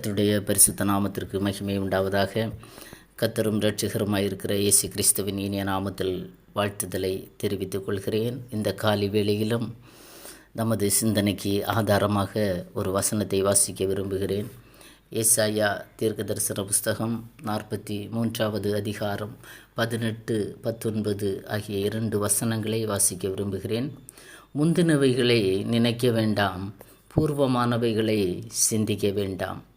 கத்தருடைய பரிசுத்த நாமத்திற்கு மகிமை உண்டாவதாக. கத்தரும் இரட்சகருமாய் இருக்கிற இயேசு கிறிஸ்துவின் இனிய நாமத்தில் வாழ்த்துதலை தெரிவித்துக் கொள்கிறேன். இந்த காலை வேளையிலும் நமது சிந்தனைக்கு ஆதாரமாக ஒரு வசனத்தை வாசிக்க விரும்புகிறேன். ஏசாயா தீர்க்க தரிசன புஸ்தகம் நாற்பத்தி மூன்றாவது அதிகாரம் பதினெட்டு பத்தொன்பது ஆகிய இரண்டு வசனங்களை வாசிக்க விரும்புகிறேன். முந்தினவைகளை நினைக்க வேண்டாம் பூர்வமானவைகளை சிந்திக்க வேண்டாம்.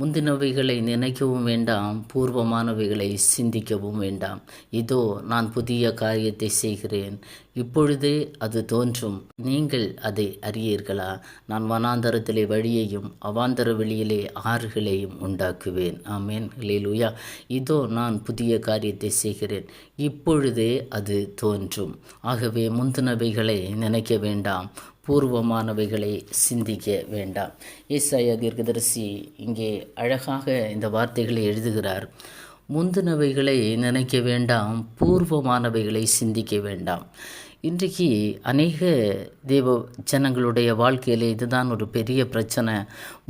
முந்தினவைகளை நினைக்கவும் வேண்டாம் பூர்வமானவைகளை சிந்திக்கவும் வேண்டாம். இதோ நான் புதிய காரியத்தை செய்கிறேன். இப்பொழுதே அது தோன்றும். நீங்கள் அதை அறியீர்களா? நான் வனாந்தரத்திலே வழியையும் அவாந்தர வெளியிலே ஆறுகளையும் உண்டாக்குவேன். ஆமேன். இதோ நான் புதிய காரியத்தை செய்கிறேன். இப்பொழுதே அது தோன்றும். ஆகவே முந்தினவைகளை நினைக்க வேண்டாம். பூர்வமானவைகளை சிந்திக்க வேண்டாம். ஏசாயா தீர்க்கதரிசி இங்கே அழகாக இந்த வார்த்தைகளை எழுதுகிறார். முந்தினவைகளை நினைக்க வேண்டாம் பூர்வமானவைகளை சிந்திக்க வேண்டாம். இன்றைக்கு அநேக தேவ ஜனங்களுடைய வாழ்க்கையில் இதுதான் ஒரு பெரிய பிரச்சனை.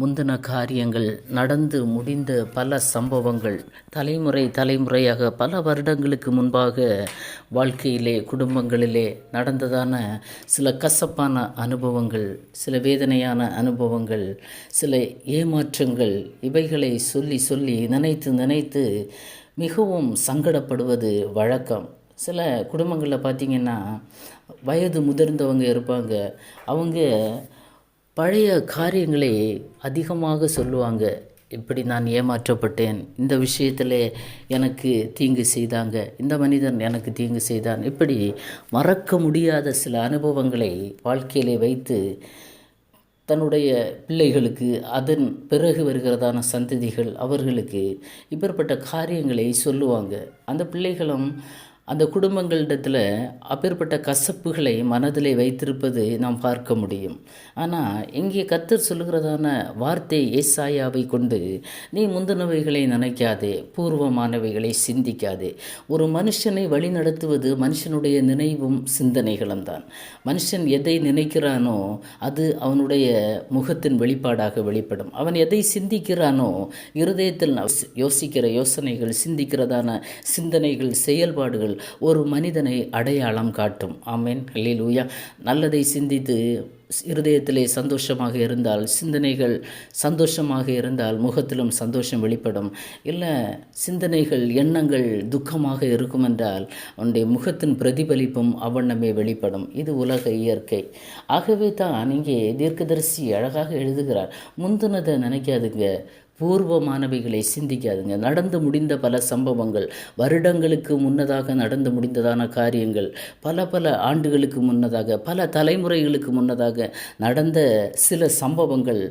முந்தின காரியங்கள் நடந்து முடிந்த பல சம்பவங்கள் தலைமுறை தலைமுறையாக பல வருடங்களுக்கு முன்பாக வாழ்க்கையிலே குடும்பங்களிலே நடந்ததான சில கசப்பான அனுபவங்கள் சில வேதனையான அனுபவங்கள் சில ஏமாற்றங்கள் இவைகளை சொல்லி சொல்லி நினைத்து நினைத்து மிகவும் சங்கடப்படுவது வழக்கம். சில குடும்பங்களில் பார்த்திங்கன்னா வயது முதிர்ந்தவங்க இருப்பாங்க. அவங்க பழைய காரியங்களை அதிகமாக சொல்லுவாங்க. இப்படி நான் ஏமாற்றப்பட்டேன். இந்த விஷயத்தில் எனக்கு தீங்கு செய்தாங்க. இந்த மனிதன் எனக்கு தீங்கு செய்தான். இப்படி மறக்க முடியாத சில அனுபவங்களை வாழ்க்கையிலே வைத்து தன்னுடைய பிள்ளைகளுக்கு அதன் பிறகு வருகிறதான சந்ததிகள் அவர்களுக்கு இப்பேற்பட்ட காரியங்களை சொல்லுவாங்க. அந்த பிள்ளைகளும் அந்த குடும்பங்களிடத்தில் அப்பேற்பட்ட கசப்புகளை மனதில் வைத்திருப்பது நாம் பார்க்க முடியும். ஆனால் இங்கே கத்தர் சொல்லுகிறதான வார்த்தை ஏசாயாவை கொண்டு நீ முந்தினவைகளை நினைக்காதே பூர்வமானவைகளை சிந்திக்காதே. ஒரு மனுஷனை வழிநடத்துவது மனுஷனுடைய நினைவும் சிந்தனைகளும் தான். மனுஷன் எதை நினைக்கிறானோ அது அவனுடைய முகத்தின் வெளிப்பாடாக வெளிப்படும். அவன் எதை சிந்திக்கிறானோ இருதயத்தில் யோசிக்கிற யோசனைகள் சிந்திக்கிறதான சிந்தனைகள் செயல்பாடுகள் ஒரு மனிதனை அடையாளம் காட்டும். ஆமேன். லூயா நல்லதை சிந்தித்து இருதயத்திலே சந்தோஷமாக இருந்தால் சிந்தனைகள் சந்தோஷமாக இருந்தால் முகத்திலும் சந்தோஷம் வெளிப்படும். இல்லை சிந்தனைகள் எண்ணங்கள் துக்கமாக இருக்கும் என்றால் அவனுடைய முகத்தின் பிரதிபலிப்பும் அவண்ணமே வெளிப்படும். இது உலக இயற்கை. ஆகவே தான் இங்கே தீர்க்கதரிசி அழகாக எழுதுகிறார். முந்தினதை நினைக்காதுங்க. பூர்வமானவைகளை சிந்திக்காதுங்க. நடந்து முடிந்த பல சம்பவங்கள் வருடங்களுக்கு முன்னதாக நடந்து முடிந்ததான காரியங்கள் பல பல ஆண்டுகளுக்கு முன்னதாக பல தலைமுறைகளுக்கு முன்னதாக நடந்த சில சம்பவங்கள்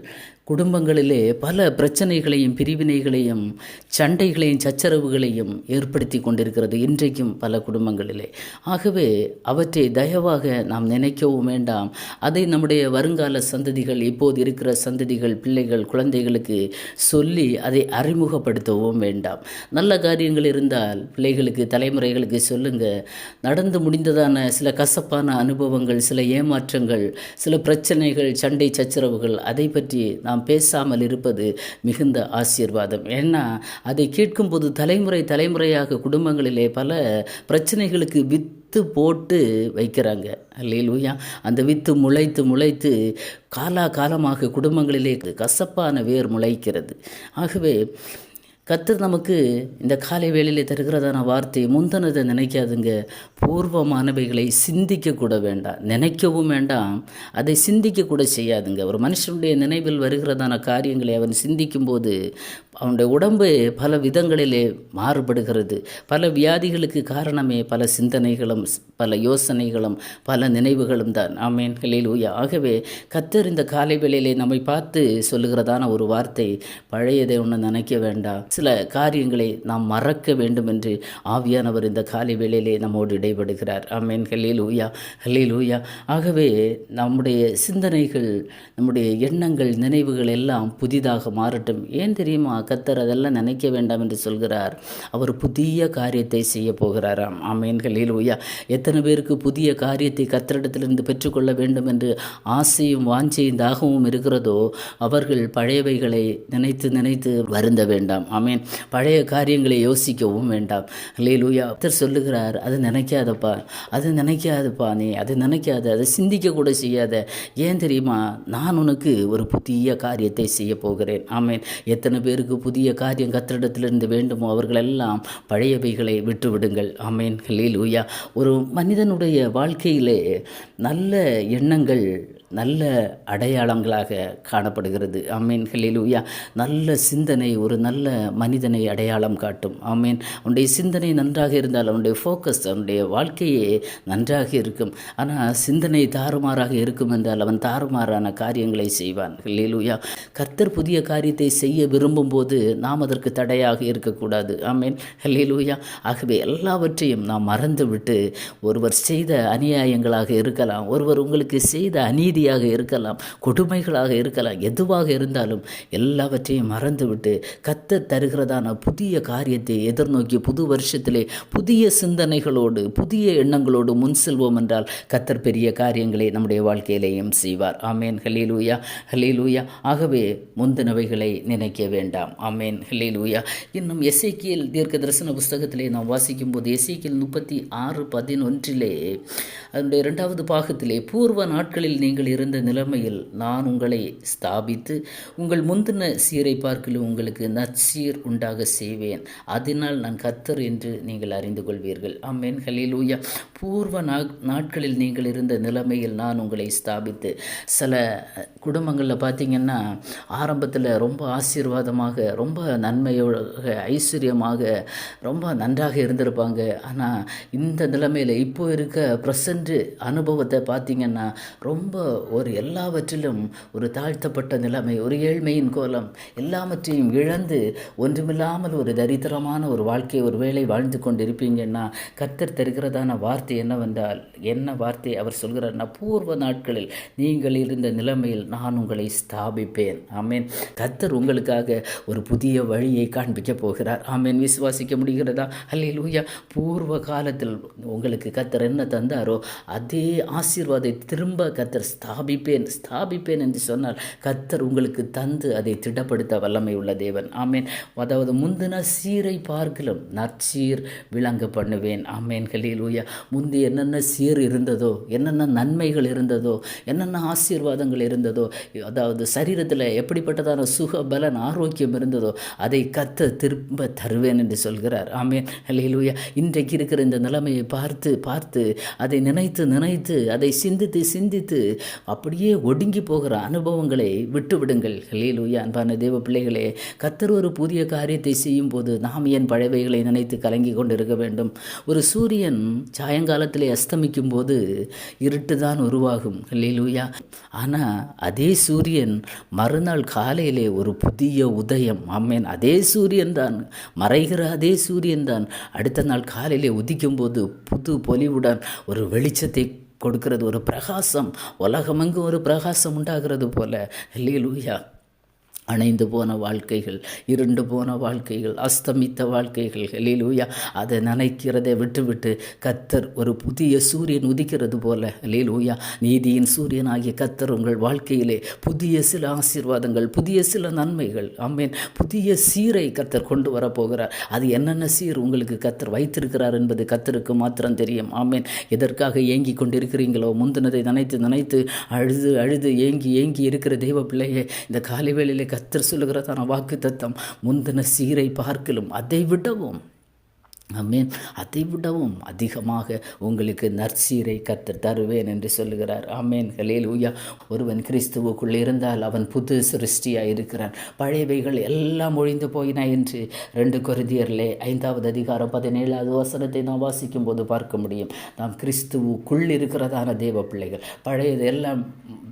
குடும்பங்களிலே பல பிரச்சனைகளையும் பிரிவினைகளையும் சண்டைகளையும் சச்சரவுகளையும் ஏற்படுத்தி கொண்டிருக்கிறது இன்றைக்கும் பல குடும்பங்களிலே. ஆகவே அவற்றை தயவாக நாம் நினைக்கவும் வேண்டாம். அதை நம்முடைய வருங்கால சந்ததிகள் இப்போது இருக்கிற சந்ததிகள் பிள்ளைகள் குழந்தைகளுக்கு சொல்லி அதை அறிமுகப்படுத்தவும் வேண்டாம். நல்ல காரியங்கள் இருந்தால் பிள்ளைகளுக்கு தலைமுறைகளுக்கு சொல்லுங்க. நடந்து முடிந்ததான சில கசப்பான அனுபவங்கள் சில ஏமாற்றங்கள் சில பிரச்சனைகள் சண்டை சச்சரவுகள் அதை பற்றி நாம் நாம் பேசாமல் இருப்பது மிகுந்த ஆசீர்வாதம். ஏன்னா அதை கேட்கும்போது தலைமுறை தலைமுறையாக குடும்பங்களிலே பல பிரச்சனைகளுக்கு வித்து போட்டு வைக்கிறாங்க. அல்லையிலூயா அந்த வித்து முளைத்து முளைத்து காலா காலமாக குடும்பங்களிலே கசப்பான வேர் முளைக்கிறது. ஆகவே கத்தர் நமக்கு இந்த காலை வேளையில் தருகிறதான வார்த்தை முந்தனதை நினைக்காதுங்க. பூர்வமானவைகளை சிந்திக்கக்கூட வேண்டாம். நினைக்கவும் வேண்டாம். அதை சிந்திக்கக்கூட செய்யாதுங்க. ஒரு மனுஷனுடைய நினைவில் வருகிறதான காரியங்களை அவன் சிந்திக்கும்போது அவனுடைய உடம்பு பல விதங்களிலே மாறுபடுகிறது. பல வியாதிகளுக்கு காரணமே பல சிந்தனைகளும் பல யோசனைகளும் பல நினைவுகளும் தான். ஆமேன். ஊயா ஆகவே கத்தர் இந்த காலை வேளையிலே நம்மை பார்த்து சொல்லுகிறதான ஒரு வார்த்தை பழையதை ஒன்று நினைக்க வேண்டாம். சில காரியங்களை நாம் மறக்க வேண்டும் என்று ஆவியானவர் இந்த காலை வேளையிலே நம்மோடு இடைபடுகிறார். ஆமேன். ஹலீல் ஊயா ஹலீல் ஊயா ஆகவே நம்முடைய சிந்தனைகள் நம்முடைய எண்ணங்கள் நினைவுகள் எல்லாம் புதிதாக மாறட்டும். ஏன் தெரியுமா? கத்தர் அதெல்லாம் நினைக்க வேண்டாம் என்று சொல்கிறார். அவர் புதிய காரியத்தை செய்ய போகிறாராம். ஆமேன். ஹல்லேலூயா. எத்தனை பேருக்கு புதிய காரியத்தை கத்தரிடத்திலிருந்து பெற்றுக்கொள்ள வேண்டும் என்று ஆசையும் வாஞ்சையும் தாகமும் இருக்கிறதோ அவர்கள் பழையவைகளை நினைத்து நினைத்து வருந்த வேண்டாம். ஆமேன். பழைய காரியங்களை யோசிக்கவும் வேண்டாம். ஹல்லேலூயா. கத்தர் சொல்லுகிறார் அது நினைக்காதப்பா அது நினைக்காதப்பா நீ அது நினைக்காத அதை சிந்திக்க கூட செய்யாத. ஏன் தெரியுமா? நான் உனக்கு ஒரு புதிய காரியத்தை செய்ய போகிறேன். ஆமேன். எத்தனை பேருக்கு புதிய காரியம் கத்திரிடத்திலிருந்து வேண்டுமோ அவர்களெல்லாம் பழையவைகளை விட்டுவிடுங்கள். அமேன் லீலூயா ஒரு மனிதனுடைய வாழ்க்கையிலே நல்ல எண்ணங்கள் நல்ல அடையாளங்களாக காணப்படுகிறது. ஆமீன். ஹலிலூயா நல்ல சிந்தனை ஒரு நல்ல மனிதனை அடையாளம் காட்டும். ஆமீன். அவனுடைய சிந்தனை நன்றாக இருந்தால் அவனுடைய ஃபோக்கஸ் அவனுடைய வாழ்க்கையே நன்றாக இருக்கும். ஆனால் சிந்தனை தாறுமாறாக இருக்கும் என்றால் அவன் தாறுமாறான காரியங்களை செய்வான். ஹலிலூயா கர்த்தர் புதிய காரியத்தை செய்ய விரும்பும் போது நாம் அதற்கு தடையாக இருக்கக்கூடாது. ஆமீன். ஹலிலூயா ஆகவே எல்லாவற்றையும் நாம் மறந்துவிட்டு ஒருவர் செய்த அநியாயங்களாக இருக்கலாம். ஒருவர் உங்களுக்கு செய்த அநீதி அநீதியாக இருக்கலாம் கொடுமைகளாக இருக்கலாம் எதுவாக இருந்தாலும் எல்லாவற்றையும் மறந்துவிட்டு கத்த தருகிறதான புதிய காரியத்தை எதிர்நோக்கி புது வருஷத்திலே புதிய சிந்தனைகளோடு புதிய எண்ணங்களோடு முன் செல்வோம் என்றால் கத்தர் பெரிய காரியங்களை நம்முடைய வாழ்க்கையிலேயும் செய்வார். ஆமேன். ஹலீலூயா ஹலீலூயா ஆகவே முந்தினவைகளை நினைக்க வேண்டாம். ஆமேன். ஹலீலூயா இன்னும் எசைக்கியல் தீர்க்க தரிசன புஸ்தகத்திலே நாம் வாசிக்கும் போது எசைக்கியல் முப்பத்தி ஆறு பதினொன்றிலே அதனுடைய இரண்டாவது பாகத்திலே பூர்வ நாட்களில் நீங்கள் இருந்த நிலைமையில் நான் உங்களை ஸ்தாபித்து உங்கள் முந்தின சீரை பார்க்கலும் உங்களுக்கு நச்சீர் உண்டாக செய்வேன். அதனால் நான் கத்தர் என்று நீங்கள் அறிந்து கொள்வீர்கள். அம்மேன் ஹலிலூயா பூர்வ நாட்களில் நீங்கள் இருந்த நிலைமையில் நான் உங்களை ஸ்தாபித்து சில குடும்பங்களில் பார்த்தீங்கன்னா ஆரம்பத்தில் ரொம்ப ஆசீர்வாதமாக ரொம்ப நன்மையோட ஐஸ்வர்யமாக ரொம்ப நன்றாக இருந்திருப்பாங்க. ஆனால் இந்த நிலைமையில் இப்போ இருக்க ப்ரெசண்ட்டு அனுபவத்தை பார்த்திங்கன்னா ரொம்ப ஒரு எல்லாவற்றிலும் ஒரு தாழ்த்தப்பட்ட நிலைமை ஒரு ஏழ்மையின் கோலம் எல்லாவற்றையும் இழந்து ஒன்றுமில்லாமல் ஒரு தரித்திரமான ஒரு வாழ்க்கையை ஒரு வேளை வாழ்ந்து கொண்டிருப்பீங்கன்னா கத்தர் தருகிறதான வார்த்தை என்னவென்றால் என்ன வார்த்தை அவர் சொல்கிறார்னா பூர்வ நாட்களில் நீங்கள் இருந்த நிலைமையில் நான் உங்களை ஸ்தாபிப்பேன். ஆமேன். கத்தர் உங்களுக்காக ஒரு புதிய வழியை காண்பிக்க போகிறார். ஆமேன். விசுவாசிக்க முடிகிறதா? அல்ல லூயா பூர்வ காலத்தில் உங்களுக்கு கத்தர் என்ன தந்தாரோ அதே ஆசீர்வாதை திரும்ப கத்தர் ஸ்தாபிப்பேன் ஸ்தாபிப்பேன் என்று சொன்னால் கத்தர் உங்களுக்கு தந்து அதை திடப்படுத்த வல்லமை உள்ள தேவன். ஆமேன். அதாவது முந்தின சீரை பார்க்கலும் நற்சீர் விளங்க பண்ணுவேன். ஆமேன். கலிலூயா முந்தி என்னென்ன சீர் இருந்ததோ என்னென்ன நன்மைகள் இருந்ததோ என்னென்ன ஆசீர்வாதங்கள் இருந்ததோ அதாவது சரீரத்தில் எப்படிப்பட்டதான சுக பலன் ஆரோக்கியம் இருந்ததோ அதை கத்த திரும்ப தருவேன் என்று சொல்கிறார். ஆமே அல்லையிலூயா இன்றைக்கு இருக்கிற இந்த நிலைமையை பார்த்து பார்த்து அதை நினைத்து நினைத்து அதை சிந்தித்து சிந்தித்து அப்படியே ஒடுங்கி போகிற அனுபவங்களை விட்டுவிடுங்கள். ஹலேலூயா அன்பான தேவ பிள்ளைகளே கத்தர் ஒரு புதிய காரியத்தை செய்யும் போது நாம் ஏன் பழவைகளை நினைத்து கலங்கி கொண்டிருக்க வேண்டும். ஒரு சூரியன் சாயங்காலத்திலே அஸ்தமிக்கும் போது இருட்டு தான் உருவாகும். ஹலேலூயா ஆனால் அதே சூரியன் மறுநாள் காலையிலே ஒரு புதிய உதயம். ஆமேன். அதே சூரியன் தான். மறைகிற அதே சூரியன் தான். அடுத்த நாள் காலையிலே உதிக்கும் போது புது பொலிவுடன் ஒரு வெளிச்சத்தை கொடுக்கிறது ஒரு பிரகாசம். உலகமெங்கும் ஒரு பிரகாசம் உண்டாகிறது போல. லூயா அணைந்து போன வாழ்க்கைகள் இருண்டு போன வாழ்க்கைகள் அஸ்தமித்த வாழ்க்கைகள் லீலூயா அதை நினைக்கிறதை விட்டுவிட்டு கத்தர் ஒரு புதிய சூரியன் உதிக்கிறது போல லீலூயா நீதியின் சூரியனாகிய கத்தர் உங்கள் வாழ்க்கையிலே புதிய சில ஆசீர்வாதங்கள் புதிய சில நன்மைகள் ஆமீன். புதிய சீரை கத்தர் கொண்டு வரப்போகிறார். அது என்னென்ன சீர் உங்களுக்கு கத்தர் வைத்திருக்கிறார் என்பது கத்தருக்கு மாத்திரம் தெரியும் ஆமேன். எதற்காக ஏங்கி கொண்டிருக்கிறீங்களோ முந்தினதை நினைத்து நினைத்து அழுது அழுது ஏங்கி ஏங்கி இருக்கிற தெய்வ பிள்ளையே இந்த காலை வேளையிலே கத்தர் சொல்லுகிறதான வாக்கு தத்தம் முந்தின சீரை பார்க்கலும் அதை விடவும் அம்மேன் அதை விடவும் அதிகமாக உங்களுக்கு நற்சீரை கத்து தருவேன் என்று சொல்லுகிறார். ஆமேன். கலையில் உயா ஒருவன் கிறிஸ்துவுக்குள் இருந்தால் அவன் புது சிருஷ்டியாக இருக்கிறான். பழையவைகள் எல்லாம் ஒழிந்து போயின என்று ரெண்டு குருதியர்லே ஐந்தாவது அதிகாரம் பதினேழாவது வசனத்தை நாம் வாசிக்கும் போது பார்க்க முடியும். நாம் கிறிஸ்துவுக்குள் இருக்கிறதான தேவ பிள்ளைகள். பழையது எல்லாம்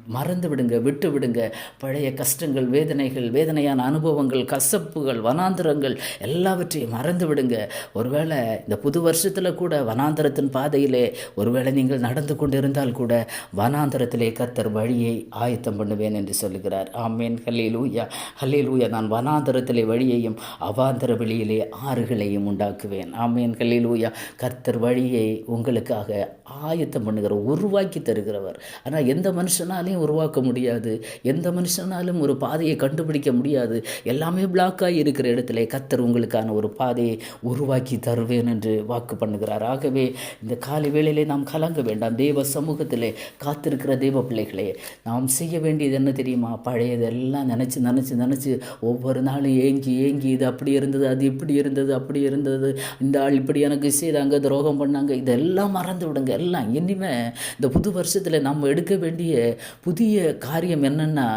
மறந்து விடுங்க விட்டு விடுங்க. பழைய கஷ்டங்கள் வேதனைகள் வேதனையான அனுபவங்கள் கசப்புகள் வனாந்திரங்கள் எல்லாவற்றையும் மறந்து விடுங்க. ஒருவேளை ஒருவேளை இந்த புது வருஷத்தில் கூட வனாந்தரத்தின் பாதையிலே ஒருவேளை நீங்கள் நடந்து கொண்டிருந்தால் கூட வனாந்தரத்திலே கத்தர் வழியை ஆயத்தம் பண்ணுவேன் என்று சொல்லுகிறார். ஆமேன். ஹல்லேலூயா. ஹல்லேலூயா. நான் வனாந்தரத்திலே வழியையும் அவாந்தர வெளியிலே ஆறுகளையும் உண்டாக்குவேன். ஆமேன். ஹல்லேலூயா. கர்த்தர் வழியை உங்களுக்காக ஆயத்தம் பண்ணுகிற உருவாக்கி தருகிறவர். ஆனால் எந்த மனுஷனாலையும் உருவாக்க முடியாது. எந்த மனுஷனாலும் ஒரு பாதையை கண்டுபிடிக்க முடியாது. எல்லாமே பிளாக்காக இருக்கிற இடத்துல கத்தர் உங்களுக்கான ஒரு பாதையை உருவாக்கி தருவேன் என்று வாக்கு பண்ணுகிறார். ஆகவே இந்த காலை வேளையிலே நாம் கலங்க வேண்டாம். தேவ சமூகத்திலே காத்திருக்கிற தெய்வ பிள்ளைகளே நாம் செய்ய வேண்டியது என்ன தெரியுமா? பழையதெல்லாம் நினச்சி நினச்சி நினச்சி ஒவ்வொரு நாளும் ஏங்கி ஏங்கி இது அப்படி இருந்தது அது இப்படி இருந்தது அப்படி இருந்தது இந்த ஆள் இப்படி எனக்கு செய்தாங்க துரோகம் பண்ணாங்க இதெல்லாம் மறந்து விடுங்க. எல்லாம் இனிமே இந்த புது வருஷத்தில் நம்ம எடுக்க வேண்டிய புதிய காரியம் என்னென்னா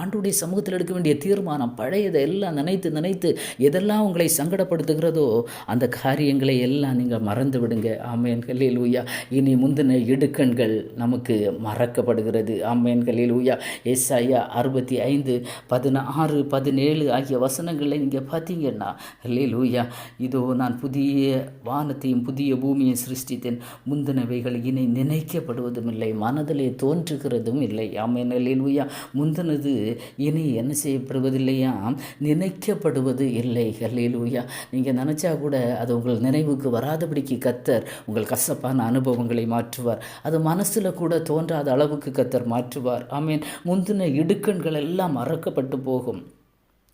ஆண்டுடைய சமூகத்தில் எடுக்க வேண்டிய தீர்மானம் பழையதை எல்லாம் நினைத்து நினைத்து எதெல்லாம் உங்களை சங்கடப்படுத்துகிறதோ அந்த காரியங்களை எல்லாம் நீங்கள் மறந்து விடுங்க. ஆமேன். கல்லில் ஊயா இனி முந்தின இடுக்கண்கள் நமக்கு மறக்கப்படுகிறது. ஆமேன். கல்லில் ஊயா எஸ் ஐயா அறுபத்தி ஐந்து பதினாறு பதினேழு ஆகிய வசனங்களை நீங்கள் பார்த்தீங்கன்னா கல்லில் ஊயா இதோ நான் புதிய வானத்தையும் புதிய பூமியை சிருஷ்டித்தேன். முந்தினவைகள் இனி நினைக்கப்படுவதும் இல்லை மனதிலே தோன்றுகிறதும் இல்லை. ஆமேன். கல்லில் ஊயா முந்தினது இனி என்ன செய்யப்படுவதில்லையாம் நினைக்கப்படுவது இல்லை. ஹல்லேலூயா. நீங்கள் நினச்சா கூட அது உங்கள் நினைவுக்கு வராதபடிக்கு கத்தர் உங்கள் கசப்பான அனுபவங்களை மாற்றுவார். அது மனசில் கூட தோன்றாத அளவுக்கு கத்தர் மாற்றுவார். ஆமீன். முந்தின இடுக்கண்கள் எல்லாம் மறக்கப்பட்டு போகும்.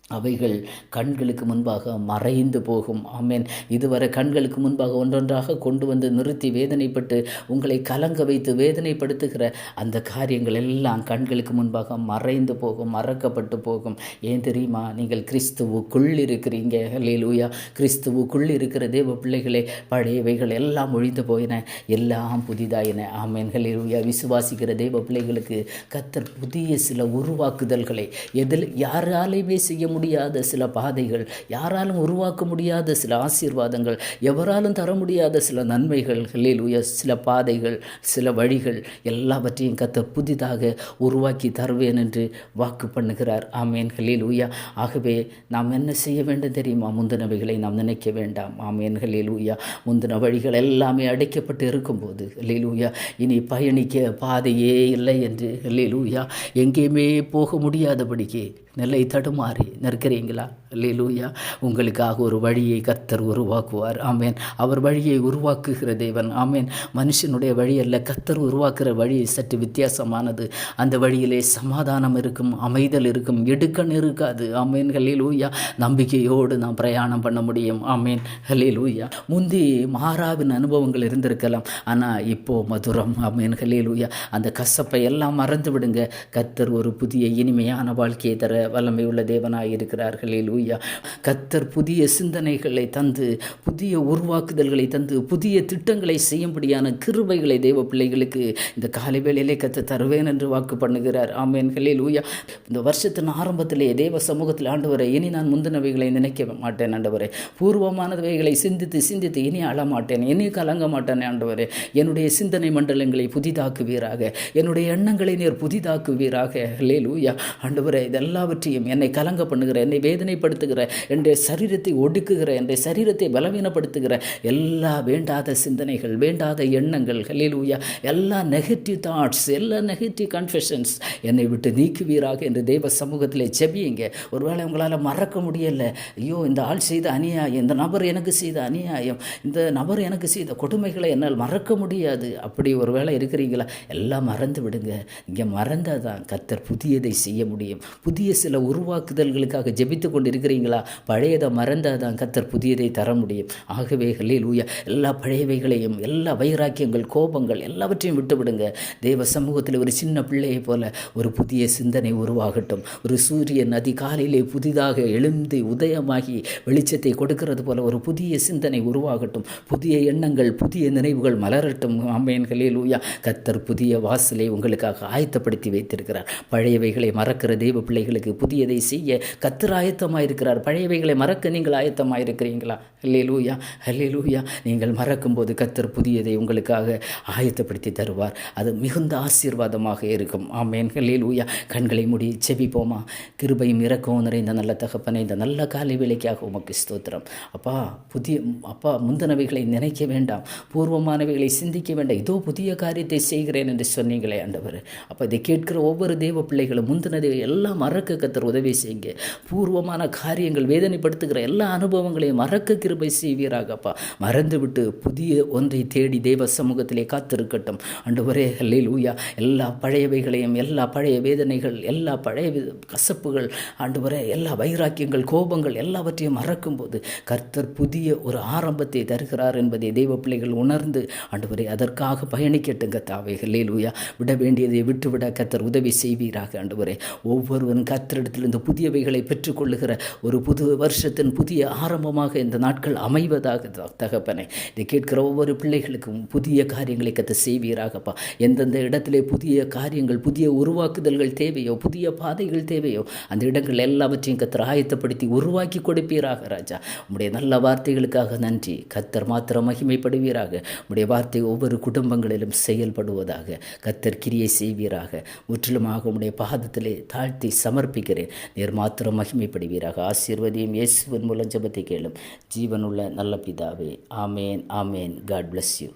அவைகள் கண்களுக்கு முன்பாக மறைந்து போகும். ஆமேன். இதுவரை கண்களுக்கு முன்பாக ஒன்றொன்றாக கொண்டு வந்து நிறுத்தி வேதனைப்பட்டு உங்களை கலங்க வைத்து வேதனைப்படுத்துகிற அந்த காரியங்கள் எல்லாம் கண்களுக்கு முன்பாக மறைந்து போகும் மறக்கப்பட்டு போகும். ஏன் தெரியுமா? நீங்கள் கிறிஸ்துவுக்குள் இருக்கிறீங்க. லூயா கிறிஸ்துவுக்குள் இருக்கிற தேவ பிள்ளைகளே பழையவைகள் எல்லாம் ஒழிந்து போயின. எல்லாம் புதிதாயின. ஆமேன். லூயா விசுவாசிக்கிற தேவ பிள்ளைகளுக்கு கத்தர் புதிய சில உருவாக்குதல்களை எதில் யாராலையுமே செய்ய முடியாத சில பாதைகள் யாராலும் உருவாக்க முடியாத சில ஆசீர்வாதங்கள் எவராலும் தர முடியாத சில நன்மைகள் ஹல்லேலூய சில பாதைகள் சில வழிகள் எல்லாவற்றையும் கத்த புதிதாக உருவாக்கி தருவேன் என்று வாக்கு பண்ணுகிறார். ஆமேன் ஹல்லேலூயா. ஆகவே நாம் என்ன செய்ய வேண்டும் தெரியுமா? முந்தினவைகளை நாம் நினைக்க வேண்டாம். ஆமேன் ஹல்லேலூயா. முந்தின வழிகள் எல்லாமே அடைக்கப்பட்டு இருக்கும்போது ஹல்லேலூயா இனி பயணிக்க பாதையே இல்லை என்று ஹல்லேலூயா எங்கேயுமே போக முடியாதபடிக்கு நிலை தடுமாறி நிற்கிறீங்களா? லூயா உங்களுக்காக ஒரு வழியை கத்தர் உருவாக்குவார். ஆமேன். அவர் வழியை உருவாக்குகிற தேவன். ஆமேன். மனுஷனுடைய வழி அல்ல. கத்தர் உருவாக்குற வழி சற்று வித்தியாசமானது. அந்த வழியிலே சமாதானம் இருக்கும் அமைதல் இருக்கும் எடுக்கன் இருக்காது. ஆமேன். லூயா நம்பிக்கையோடு நாம் பிரயாணம் பண்ண முடியும். ஆமேன். லூயா முந்தி மாறாவின் அனுபவங்கள் இருந்திருக்கலாம். ஆனால் இப்போ மதுரம். ஆமேன். லூயா அந்த கசப்பை எல்லாம் மறந்து விடுங்க கத்தர் ஒரு புதிய இனிமையான வாழ்க்கையை தர வல்லமை உள்ள தேவனாய் இருக்கிறார்கள் லூயா கத்தர் புதிய சிந்தனைகளை தந்து புதிய உருவாக்குதல்களை தந்து புதிய திட்டங்களை செய்யும்படியான கிருபைகளை தேவ பிள்ளைகளுக்கு இந்த காலை வேளையிலே கத்து தருவேன் என்று வாக்கு பண்ணுகிறார். ஆமேன். லூயா இந்த வருஷத்தின் ஆரம்பத்திலே தேவ சமூகத்தில் ஆண்டவரை இனி நான் முந்தினவைகளை நினைக்க மாட்டேன் ஆண்டவரே. பூர்வமானவைகளை சிந்தித்து சிந்தித்து இனி அழமாட்டேன். இனி கலங்க மாட்டேன் ஆண்டவரே. என்னுடைய சிந்தனை மண்டலங்களை புதிதாக்குவீராக. என்னுடைய எண்ணங்களை நேர் புதிதாக்குவீராக. லே லூயா ஆண்டவரே இதெல்லாவற்றையும் என்னை கலங்க பண்ணுகிற என்னை வேதனைப்படுத்துகிற என்னுடைய சரீரத்தை ஒடுக்குகிற என்னுடைய சரீரத்தை பலவீனப்படுத்துகிற எல்லா வேண்டாத சிந்தனைகள் வேண்டாத எண்ணங்கள் ஹலேலூயா எல்லா நெகட்டிவ் தாட்ஸ் எல்லா நெகட்டிவ் கன்ஃபெஷன்ஸ் என்னை விட்டு நீக்குவீராக என்று தெய்வ சமூகத்தில் ஜெபியுங்க. ஒருவேளை உங்களால் மறக்க முடியலை. ஐயோ இந்த ஆள் செய்த அநியாயம் இந்த நபர் எனக்கு செய்த அநியாயம் இந்த நபர் எனக்கு செய்த கொடுமைகளை என்னால் மறக்க முடியாது. அப்படி ஒரு வேளை இருக்கிறீங்களா? எல்லாம் மறந்து விடுங்க. இங்கே மறந்தால் தான் கத்தர் புதியதை செய்ய முடியும். புதிய சில உருவாக்குதல்களுக்காக ஜெபித்து கொண்டு இருக்கிறீங்களா? பழையதை மறந்தால் தான் கத்தர் புதியதை தர முடியும். ஆகவே லூயா எல்லா பழையவைகளையும் எல்லா வைராக்கியங்கள் கோபங்கள் எல்லாவற்றையும் விட்டு விடுங்க தேவ சமூகத்தில் ஒரு சின்ன பிள்ளையை போல ஒரு புதிய சிந்தனை உருவாகட்டும். ஒரு சூரியன் அதிகாலையிலே புதிதாக எழுந்து உதயமாகி வெளிச்சத்தை கொடுக்கிறது போல ஒரு புதிய சிந்தனை உருவாகட்டும். புதிய எண்ணங்கள் புதிய நினைவுகள் மலரட்டும். ஆமேன்களே லூயா கத்தர் புதிய வாசலை உங்களுக்காக ஆயத்தப்படுத்தி வைத்திருக்கிறார். பழையவைகளை மறக்கிற தெய்வ பிள்ளைகளுக்கு புதியதை செய்ய கத்தர் ஆயத்தமாய் இருக்கிறார். பழையவைகளை மறக்க நீங்கள் ஆயத்தமாக இருக்கிறீங்களா ஹல்லே லூயா ஹல்லே லூயா நீங்கள் மறக்கும்போது கத்தர் புதியதை உங்களுக்காக ஆயத்தப்படுத்தி தருவார். அது மிகுந்த ஆசீர்வாதமாக இருக்கும். ஆமேன். ஹல்லே லூயா கண்களை மூடி செபிப்போமா கிருபையும் இறக்கவும் நிறைந்த நல்ல தகப்பனை இந்த நல்ல காலை வேலைக்காக உமக்கு ஸ்தோத்திரம். அப்பா புதிய அப்பா முந்தனவைகளை நினைக்க வேண்டாம். பூர்வமானவைகளை சிந்திக்க வேண்டாம். இதோ புதிய காரியத்தை செய்கிறேன் என்று சொன்னீங்களே ஆண்டவர். அப்போ இதை கேட்கிற ஒவ்வொரு தேவ பிள்ளைகளும் முந்தினதை எல்லாம் மறக்க கத்தர் உதவி செய்யுங்க. பூர்வமான காரியங்கள் வேதனைப்படுத்துகிற எல்லா அனுபவங்களையும் மறக்க கிருபை செய்வீராகப்பா. மறந்துவிட்டு புதிய ஒன்றை தேடி தேவ சமூகத்திலே காத்திருக்கட்டும். அண்டு ஒரே ஹல்லில் ஊயா எல்லா பழையவைகளையும் எல்லா பழைய வேதனைகள் எல்லா பழைய கசப்புகள் ஆண்டு ஆண்டவரே எல்லா வைராக்கியங்கள் கோபங்கள் எல்லாவற்றையும் மறக்கும்போது கர்த்தர் புதிய ஒரு ஆரம்பத்தை தருகிறார் என்பதை தெய்வ பிள்ளைகள் உணர்ந்து ஆண்டவரே அதற்காக பயணிக்கட்டுங்க தாவே ஊயா விட வேண்டியதை விட்டுவிட கர்த்தர் உதவி செய்வீராக ஆண்டவரே. ஒவ்வொருவரும் கர்த்தரிடத்திலிருந்து புதியவைகளை பெற்றுக்கொள்ளுகிற ஒரு புது வருஷத்தின் புதிய ஆரம்பமாக இந்த நாட்கள் அமைவதாக தகப்பனை. இதை கேட்கிற ஒவ்வொரு பிள்ளைகளுக்கும் புதிய காரியங்களை கற்று செய்வீராகப்பா. எந்தெந்த இடத்திலே புதிய காரியங்கள் புதிய உருவாக்குதல்கள் தேவையோ புதிய பாதைகள் தேவையோ அந்த இடங்கள் எல்லாவற்றையும் கத்தர் ஆயத்தப்படுத்தி உருவாக்கி கொடுப்பீராக ராஜா. உம்முடைய நல்ல வார்த்தைகளுக்காக நன்றி. கத்தர் மாத்திரம் மகிமைப்படுவீராக. உம்முடைய வார்த்தை ஒவ்வொரு குடும்பங்களிலும் செயல்படுவதாக கத்தர் கிரியை செய்வீராக. முற்றிலுமாக உம்முடைய பாதத்திலே தாழ்த்தி சமர்ப்பிக்கிறேன். நேர் மாத்திரம் மகிமைப்படுவீராக. ஆசீர்வதியும் இயேசுவின் மூலம் ஜபத்தை கேளும். ஜீவனுள்ள நல்ல பிதாவே ஆமேன் ஆமேன். God bless you